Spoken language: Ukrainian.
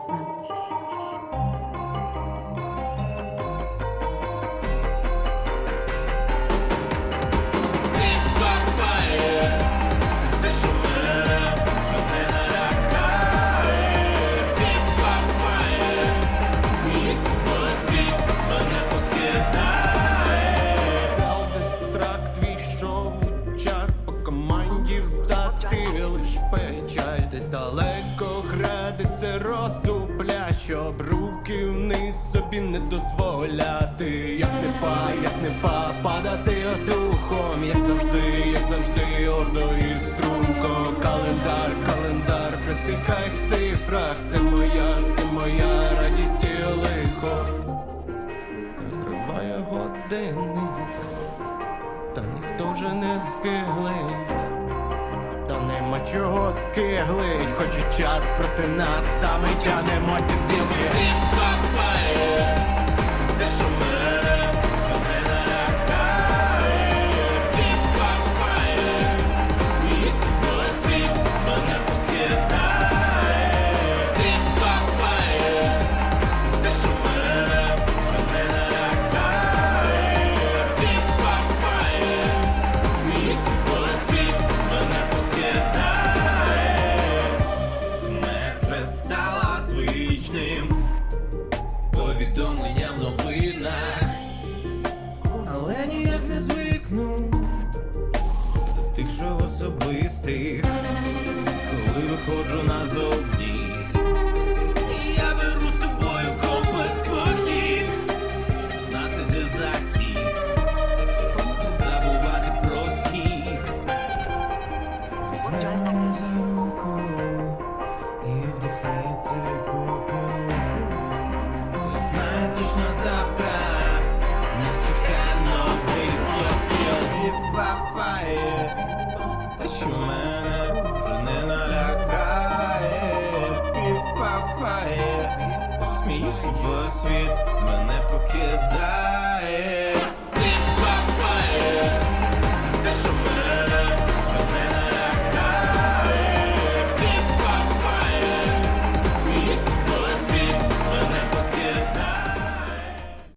змінить. Здати лиш печаль десь далеко градиться роздупля, щоб руки вниз собі не дозволяти. Як не па, як не па, падати духом, як завжди, як завжди, ордо і струнко. Календар, календар, в цифрах, це моя, це моя радість і лихо. Зриває годинник, та ніхто вже не скиглить. Чого скиглить, хоч і час проти нас, та ми тянемо ці стрілки. Що особистих, коли виходжу назовні. Я беру з собою компас похід, щоб знати, де захід, забувати про схід. Півпафає, сміюся, бо світ мене покидає.